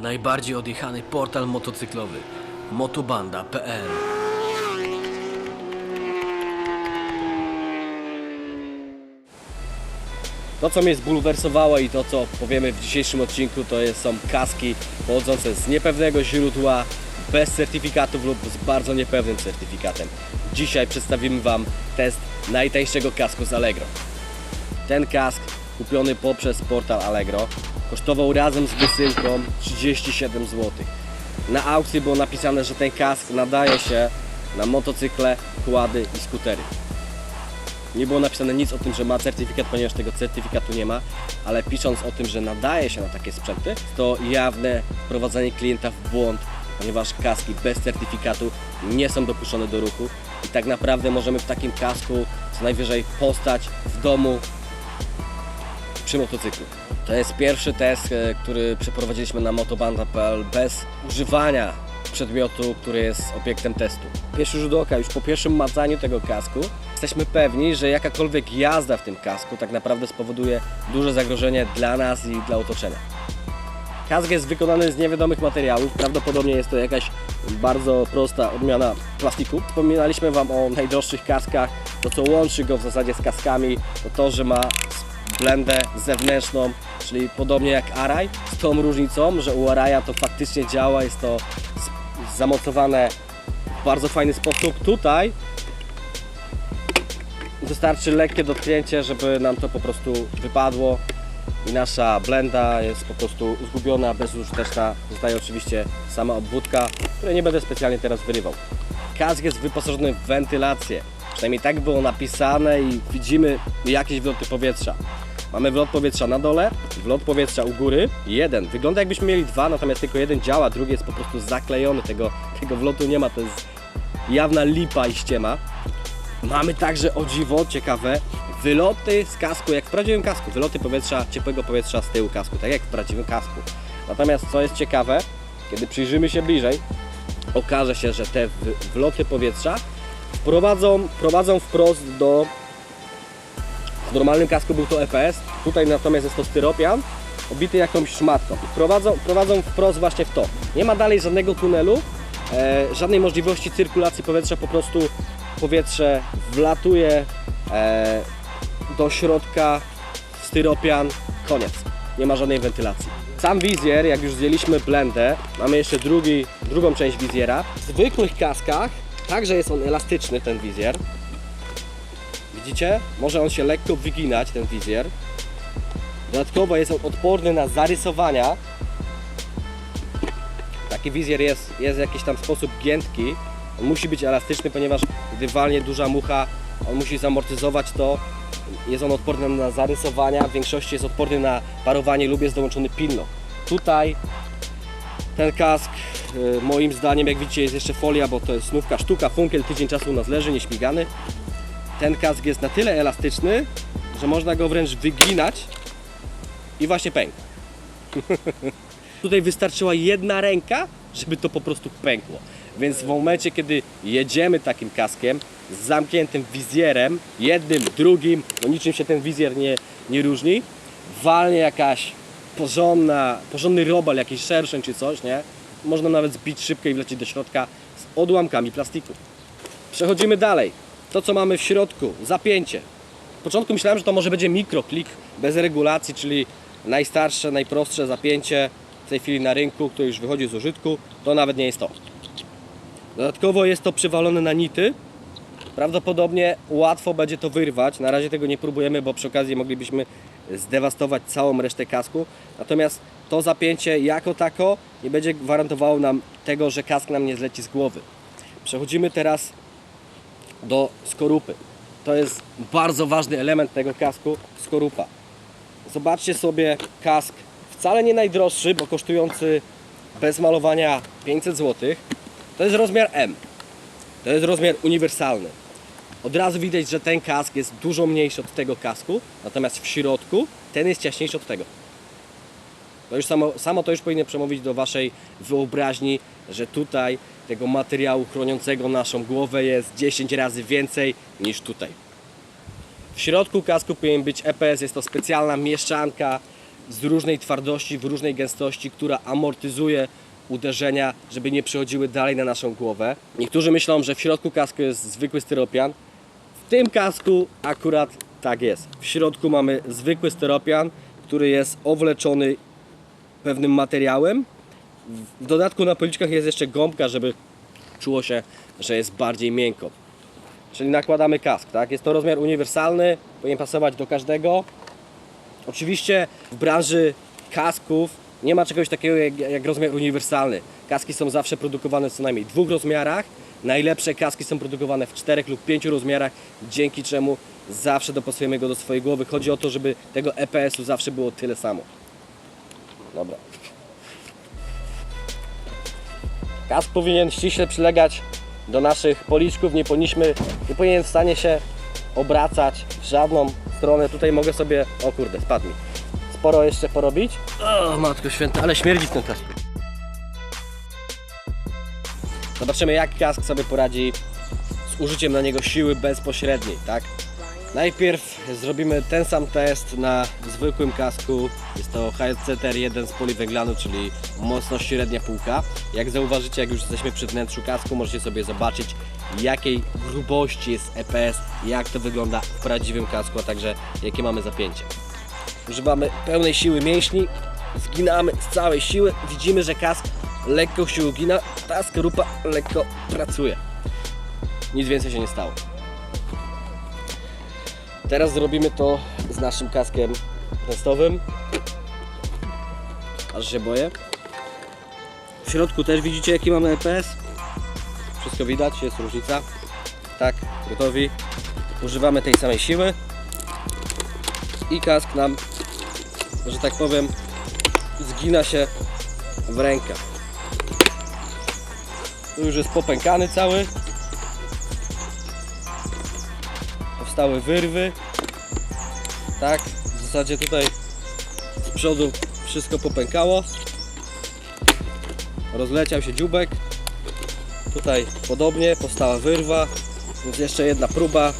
Najbardziej odjechany portal motocyklowy motobanda.pl To, co mnie zbulwersowało i to, co powiemy w dzisiejszym odcinku, to jest, są kaski pochodzące z niepewnego źródła, bez certyfikatów lub z bardzo niepewnym certyfikatem. Dzisiaj przedstawimy Wam test najtańszego kasku z Allegro. Ten kask kupiony poprzez portal Allegro kosztował razem z wysyłką 37 zł. Na aukcji było napisane, że ten kask nadaje się na motocykle, kłady i skutery. Nie było napisane nic o tym, że ma certyfikat, ponieważ tego certyfikatu nie ma, ale pisząc o tym, że nadaje się na takie sprzęty, to jawne wprowadzenie klienta w błąd, ponieważ kaski bez certyfikatu nie są dopuszczone do ruchu i tak naprawdę możemy w takim kasku co najwyżej postać w domu przy motocyklu. To jest pierwszy test, e, który przeprowadziliśmy na motobanda.pl bez używania przedmiotu, który jest obiektem testu. Pierwszy rzut oka, już po pierwszym macaniu tego kasku, jesteśmy pewni, że jakakolwiek jazda w tym kasku tak naprawdę spowoduje duże zagrożenie dla nas i dla otoczenia. Kask jest wykonany z niewiadomych materiałów, prawdopodobnie jest to jakaś bardzo prosta odmiana plastiku. Wspominaliśmy Wam o najdroższych kaskach, to co łączy go w zasadzie z kaskami, to to, że ma blendę zewnętrzną, czyli podobnie jak Araj, z tą różnicą, że u Araja to faktycznie działa, jest to z- zamocowane w bardzo fajny sposób. Tutaj wystarczy lekkie dotknięcie, żeby nam to po prostu wypadło i nasza blenda jest po prostu zgubiona, bezużyteczna. Zostaje oczywiście sama obwódka, której nie będę specjalnie teraz wyrywał. Kask jest wyposażony w wentylację. Przynajmniej tak było napisane i widzimy jakieś wloty powietrza. Mamy wlot powietrza na dole, wlot powietrza u góry. Jeden. Wygląda jakbyśmy mieli dwa, natomiast tylko jeden działa, drugi jest po prostu zaklejony. Tego, tego wlotu nie ma, to jest jawna lipa i ściema. Mamy także o dziwo ciekawe wyloty z kasku, jak w prawdziwym kasku, wyloty powietrza, ciepłego powietrza z tyłu kasku, tak jak w prawdziwym kasku. Natomiast co jest ciekawe, kiedy przyjrzymy się bliżej, okaże się, że te wloty powietrza prowadzą, prowadzą wprost do w normalnym kasku był to EPS, tutaj natomiast jest to styropian obity jakąś szmatką prowadzą, prowadzą wprost właśnie w to. Nie ma dalej żadnego tunelu, e, żadnej możliwości cyrkulacji powietrza, po prostu powietrze wlatuje e, do środka styropian, koniec. Nie ma żadnej wentylacji. Sam wizjer, jak już zdjęliśmy blendę, mamy jeszcze drugi, drugą część wizjera. W zwykłych kaskach także jest on elastyczny, ten wizjer. Widzicie? Może on się lekko wyginać, ten wizjer. Dodatkowo jest on odporny na zarysowania. Taki wizjer jest, jest w jakiś tam sposób giętki. On musi być elastyczny, ponieważ gdy walnie duża mucha, on musi zamortyzować to. Jest on odporny na zarysowania, w większości jest odporny na parowanie lub jest dołączony pilno. Tutaj ten kask, y, moim zdaniem, jak widzicie, jest jeszcze folia, bo to jest snówka, sztuka, funkiel, tydzień czasu u nas leży, nieśmigany. Ten kask jest na tyle elastyczny, że można go wręcz wyginać i właśnie pękł. Tutaj wystarczyła jedna ręka, żeby to po prostu pękło. Więc w momencie, kiedy jedziemy takim kaskiem z zamkniętym wizjerem, jednym, drugim, no niczym się ten wizjer nie, nie różni, walnie jakaś porządna, porządny robal, jakiś szerszeń czy coś, nie? Można nawet zbić szybkę i wlecieć do środka z odłamkami plastiku. Przechodzimy dalej. To, co mamy w środku, zapięcie. W początku myślałem, że to może będzie mikroklik bez regulacji, czyli najstarsze, najprostsze zapięcie w tej chwili na rynku, które już wychodzi z użytku. To nawet nie jest to. Dodatkowo jest to przywalone na nity. Prawdopodobnie łatwo będzie to wyrwać. Na razie tego nie próbujemy, bo przy okazji moglibyśmy zdewastować całą resztę kasku. Natomiast to zapięcie jako tako nie będzie gwarantowało nam tego, że kask nam nie zleci z głowy. Przechodzimy teraz do skorupy. To jest bardzo ważny element tego kasku, skorupa. Zobaczcie sobie kask, wcale nie najdroższy, bo kosztujący bez malowania 500 zł. To jest rozmiar M. To jest rozmiar uniwersalny. Od razu widać, że ten kask jest dużo mniejszy od tego kasku, natomiast w środku ten jest ciaśniejszy od tego. To już samo, samo to już powinno przemówić do Waszej wyobraźni, że tutaj tego materiału chroniącego naszą głowę jest 10 razy więcej niż tutaj. W środku kasku powinien być EPS, jest to specjalna mieszanka z różnej twardości, w różnej gęstości, która amortyzuje uderzenia, żeby nie przechodziły dalej na naszą głowę. Niektórzy myślą, że w środku kasku jest zwykły styropian. W tym kasku akurat tak jest. W środku mamy zwykły styropian, który jest owleczony pewnym materiałem. W dodatku na policzkach jest jeszcze gąbka, żeby czuło się, że jest bardziej miękko. Czyli nakładamy kask, tak? Jest to rozmiar uniwersalny, powinien pasować do każdego. Oczywiście w branży kasków nie ma czegoś takiego jak, jak rozmiar uniwersalny. Kaski są zawsze produkowane w co najmniej dwóch rozmiarach. Najlepsze kaski są produkowane w czterech lub pięciu rozmiarach, dzięki czemu zawsze dopasujemy go do swojej głowy. Chodzi o to, żeby tego EPS-u zawsze było tyle samo. Dobra. Kask powinien ściśle przylegać do naszych policzków. Nie powinniśmy, nie powinien w stanie się obracać w żadną stronę. Tutaj mogę sobie, o kurde, spadł mi. Sporo jeszcze porobić. O, matko święta, ale śmierdzi w tym kasku. Zobaczymy jak kask sobie poradzi z użyciem na niego siły bezpośredniej, tak? Najpierw zrobimy ten sam test na zwykłym kasku. Jest to HCTR1 z poliwęglanu, czyli mocno średnia półka. Jak zauważycie, jak już jesteśmy przy wnętrzu kasku, możecie sobie zobaczyć jakiej grubości jest EPS, jak to wygląda w prawdziwym kasku, a także jakie mamy zapięcie. Używamy pełnej siły mięśni, zginamy z całej siły. Widzimy, że kask lekko się ugina, ta skorupa lekko pracuje. Nic więcej się nie stało. Teraz zrobimy to z naszym kaskiem testowym. Aż się boję. W środku też widzicie jaki mamy EPS. Wszystko widać, jest różnica. Tak, gotowi. Używamy tej samej siły. I kask nam, że tak powiem, zgina się w rękach. Tu już jest popękany cały. Powstały wyrwy. Tak, w zasadzie tutaj z przodu wszystko popękało. Rozleciał się dziubek. Tutaj podobnie powstała wyrwa, więc jeszcze jedna próba.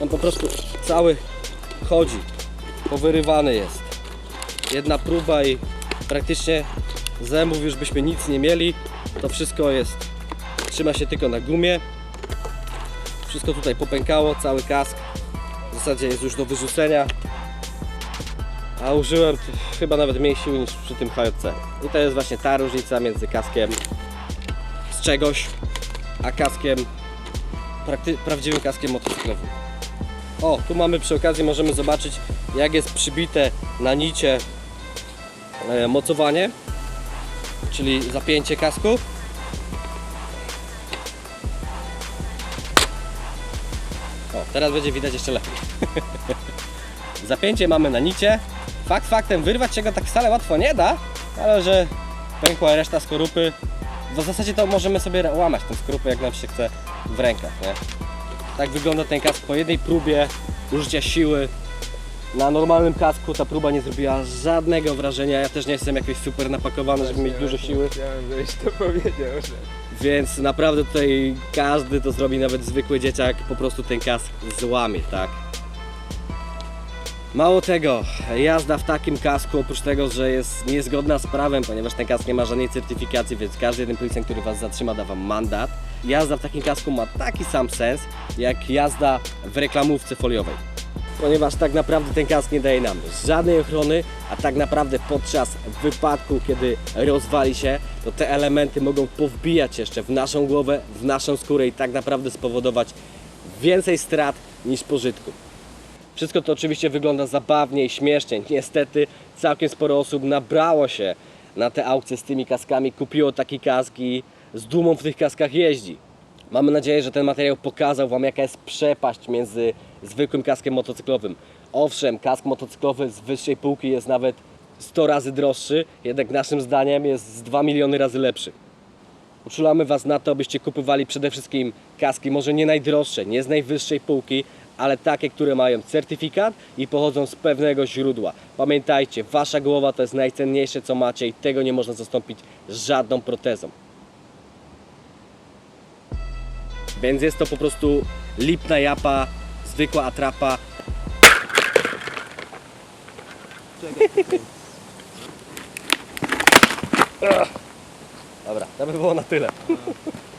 On po prostu cały chodzi, powyrywany jest. Jedna próba i praktycznie zębów już byśmy nic nie mieli. To wszystko jest, trzyma się tylko na gumie. Wszystko tutaj popękało, cały kask w zasadzie jest już do wyrzucenia. A użyłem chyba nawet mniej siły niż przy tym HJC. I to jest właśnie ta różnica między kaskiem z czegoś, a kaskiem, prawdziwym kaskiem motocyklowym. O, tu mamy przy okazji, możemy zobaczyć jak jest przybite na nicie e, mocowanie, czyli zapięcie kasku. Teraz będzie widać jeszcze lepiej. Zapięcie mamy na nicie. Fakt faktem, wyrwać się go tak wcale łatwo nie da, ale że pękła reszta skorupy, w zasadzie to możemy sobie łamać tę skorupę jak nam się chce w rękach, nie? Tak wygląda ten kask po jednej próbie użycia siły. Na normalnym kasku ta próba nie zrobiła żadnego wrażenia. Ja też nie jestem jakoś super napakowany, żeby mieć dużo siły. Chciałem, żebyś to powiedział, że... Więc naprawdę tutaj każdy to zrobi, nawet zwykły dzieciak po prostu ten kask złamie, tak? Mało tego, jazda w takim kasku, oprócz tego, że jest niezgodna z prawem, ponieważ ten kask nie ma żadnej certyfikacji, więc każdy jeden policjant, który Was zatrzyma, da Wam mandat. Jazda w takim kasku ma taki sam sens, jak jazda w reklamówce foliowej. Ponieważ tak naprawdę ten kask nie daje nam żadnej ochrony, a tak naprawdę podczas wypadku, kiedy rozwali się, to te elementy mogą powbijać jeszcze w naszą głowę, w naszą skórę i tak naprawdę spowodować więcej strat niż pożytku. Wszystko to oczywiście wygląda zabawnie i śmiesznie. Niestety całkiem sporo osób nabrało się na te aukcje z tymi kaskami, kupiło takie kaski, z dumą w tych kaskach jeździ. Mamy nadzieję, że ten materiał pokazał Wam jaka jest przepaść między zwykłym kaskiem motocyklowym. Owszem, kask motocyklowy z wyższej półki jest nawet 100 razy droższy, jednak naszym zdaniem jest z 2 miliony razy lepszy. Uczulamy Was na to, abyście kupowali przede wszystkim kaski, może nie najdroższe, nie z najwyższej półki, ale takie, które mają certyfikat i pochodzą z pewnego źródła. Pamiętajcie, Wasza głowa to jest najcenniejsze, co macie i tego nie można zastąpić żadną protezą. Więc jest to po prostu lipna japa, zwykła atrapa. Dobra, to by było na tyle.